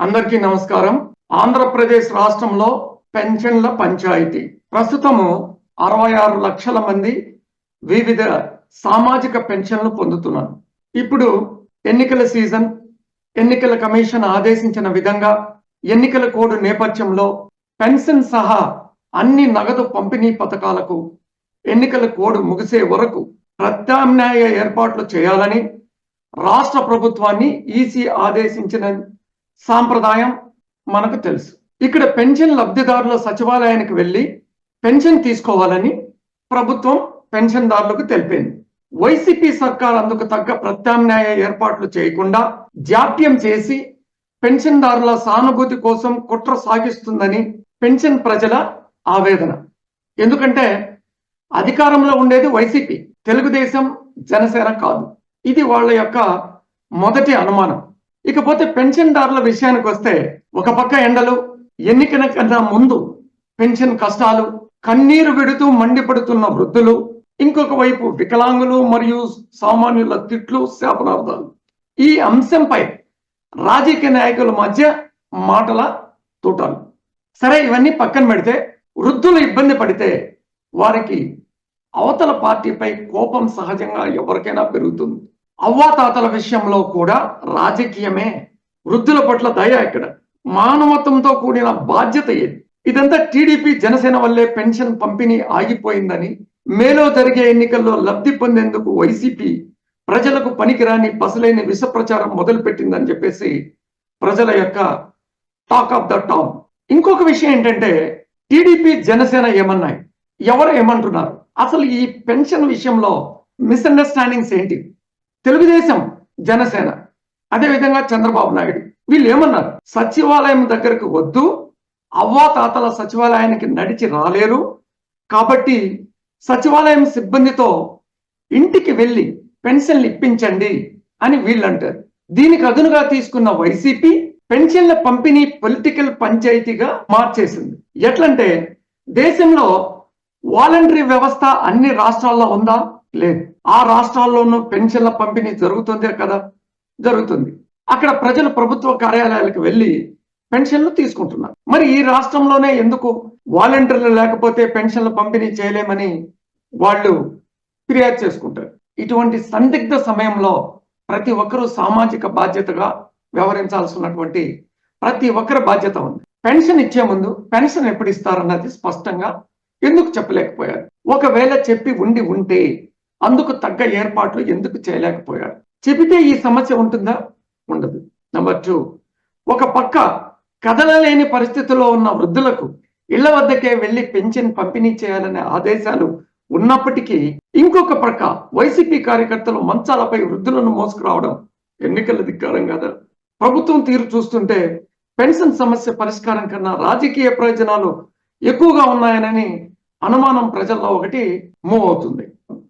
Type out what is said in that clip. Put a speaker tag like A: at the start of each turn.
A: అందరికీ నమస్కారం. ఆంధ్రప్రదేశ్ రాష్ట్రంలో పెన్షన్ల పంచాయతీ. ప్రస్తుతము అరవై ఆరు లక్షల మంది వివిధ సామాజిక పెన్షన్లు పొందుతున్నారు. ఇప్పుడు ఎన్నికల సీజన్ ఎన్నికల కమిషన్ ఆదేశించిన విధంగా ఎన్నికల కోడ్ నేపథ్యంలో పెన్షన్ సహా అన్ని నగదు పంపిణీ పథకాలకు ఎన్నికల కోడ్ ముగిసే వరకు ప్రత్యామ్నాయ ఏర్పాట్లు చేయాలని రాష్ట్ర ప్రభుత్వాన్ని ఈసీ ఆదేశించిన సాంప్రదాయం మనకు తెలుసు. ఇక్కడ పెన్షన్ లబ్ధిదారుల సచివాలయానికి వెళ్ళి పెన్షన్ తీసుకోవాలని ప్రభుత్వం పెన్షన్దారులకు తెలిపింది. వైసీపీ సర్కార్ అందుకు తగ్గ ప్రత్యామ్నాయ ఏర్పాట్లు చేయకుండా జాప్యం చేసి పెన్షన్దారుల సానుభూతి కోసం కుట్ర సాగిస్తుందని పెన్షన్ ప్రజల ఆవేదన. ఎందుకంటే అధికారంలో ఉండేది వైసీపీ తెలుగుదేశం జనసేన కాదు. ఇది వాళ్ళ యొక్క మొదటి అనుమానం. ఇకపోతే పెన్షన్దారుల విషయానికి వస్తే ఒక పక్క ఎండలు ఎన్నికల కన్నా ముందు పెన్షన్ కష్టాలు కన్నీరు విడుతూ మండిపడుతున్న వృద్ధులు ఇంకొక వైపు వికలాంగులు మరియు సామాన్యుల తిట్లు శాపనార్థాలు. ఈ అంశంపై రాజకీయ నాయకుల మధ్య మాటల తూటాలు. సరే ఇవన్నీ పక్కన పెడితే వృద్ధులు ఇబ్బంది పడితే వారికి అవతల పార్టీపై కోపం సహజంగా ఎవరికైనా పెరుగుతుంది. అవ్వాతాతల విషయంలో కూడా రాజకీయమే వృద్ధుల పట్ల దయ ఇక్కడ. మానవత్వంతో కూడిన బాధ్యత ఏది? ఇదంతా టీడీపీ జనసేన వల్లే పెన్షన్ పంపిణీ ఆగిపోయిందని మేలో జరిగే ఎన్నికల్లో లబ్ధి పొందేందుకు వైసీపీ ప్రజలకు పనికిరాని పసలేని విష ప్రచారం మొదలుపెట్టిందని చెప్పేసి ప్రజల యొక్క టాక్ ఆఫ్ ద టౌన్ ఇంకొక విషయం ఏంటంటే టీడీపీ జనసేన ఏమన్నాయి? ఎవరు ఏమంటున్నారు? అసలు ఈ పెన్షన్ విషయంలో మిస్అండర్స్టాండింగ్స్ ఏంటి? తెలుగుదేశం జనసేన. అదేవిధంగా చంద్రబాబు నాయుడు. వీళ్ళు ఏమన్నారు? సచివాలయం దగ్గరకు వద్దు అవ్వా తాతల సచివాలయానికి నడిచి రాలేరు. కాబట్టి సచివాలయం సిబ్బందితో ఇంటికి వెళ్ళి పెన్షన్లు ఇప్పించండి అని వీళ్ళు అంటారు దీనికి అదునుగా తీసుకున్న వైసీపీ పెన్షన్ల పంపిణీ పొలిటికల్ పంచాయతీగా మార్చేసింది. ఎట్లంటే దేశంలో వాలంటరీ వ్యవస్థ అన్ని రాష్ట్రాల్లో ఉందా? లేదు. ఆ రాష్ట్రాల్లోనూ పెన్షన్ల పంపిణీ జరుగుతుందే కదా? జరుగుతుంది. అక్కడ ప్రజలు ప్రభుత్వ కార్యాలయాలకు వెళ్ళి పెన్షన్లు తీసుకుంటున్నారు. మరి ఈ రాష్ట్రంలోనే ఎందుకు వాలంటీర్లు లేకపోతే పెన్షన్లు పంపిణీ చేయలేమని వాళ్ళు ఫిర్యాదు చేసుకుంటారు. ఇటువంటి సందిగ్ధ సమయంలో ప్రతి ఒక్కరూ సామాజిక బాధ్యతగా వ్యవహరించాల్సినటువంటి ప్రతి ఒక్కరి బాధ్యత ఉంది. పెన్షన్ ఇచ్చే ముందు పెన్షన్ ఎప్పుడు ఇస్తారన్నది స్పష్టంగా ఎందుకు చెప్పలేకపోయారు? ఒకవేళ చెప్పి ఉండి ఉంటే అందుకు తగ్గ ఏర్పాట్లు ఎందుకు చేయలేకపోయాడు? చెబితే ఈ సమస్య ఉంటుందా? ఉండదు. నెంబర్ టూ ఒక పక్క కదలలేని పరిస్థితిలో ఉన్న వృద్ధులకు ఇళ్ళ వద్దకే వెళ్ళి పెన్షన్ పంపిణీ చేయాలనే ఆదేశాలు ఉన్నప్పటికీ ఇంకొక పక్క వైసీపీ కార్యకర్తలు మంచాలపై వృద్ధులను మోసుకురావడం ఎన్నికల ధిక్కారం కదా? ప్రభుత్వం తీరు చూస్తుంటే పెన్షన్ సమస్య పరిష్కారం కన్నా రాజకీయ ప్రయోజనాలు ఎక్కువగా ఉన్నాయనని అనుమానం ప్రజల్లో ఒకటి మూవ్ అవుతుంది.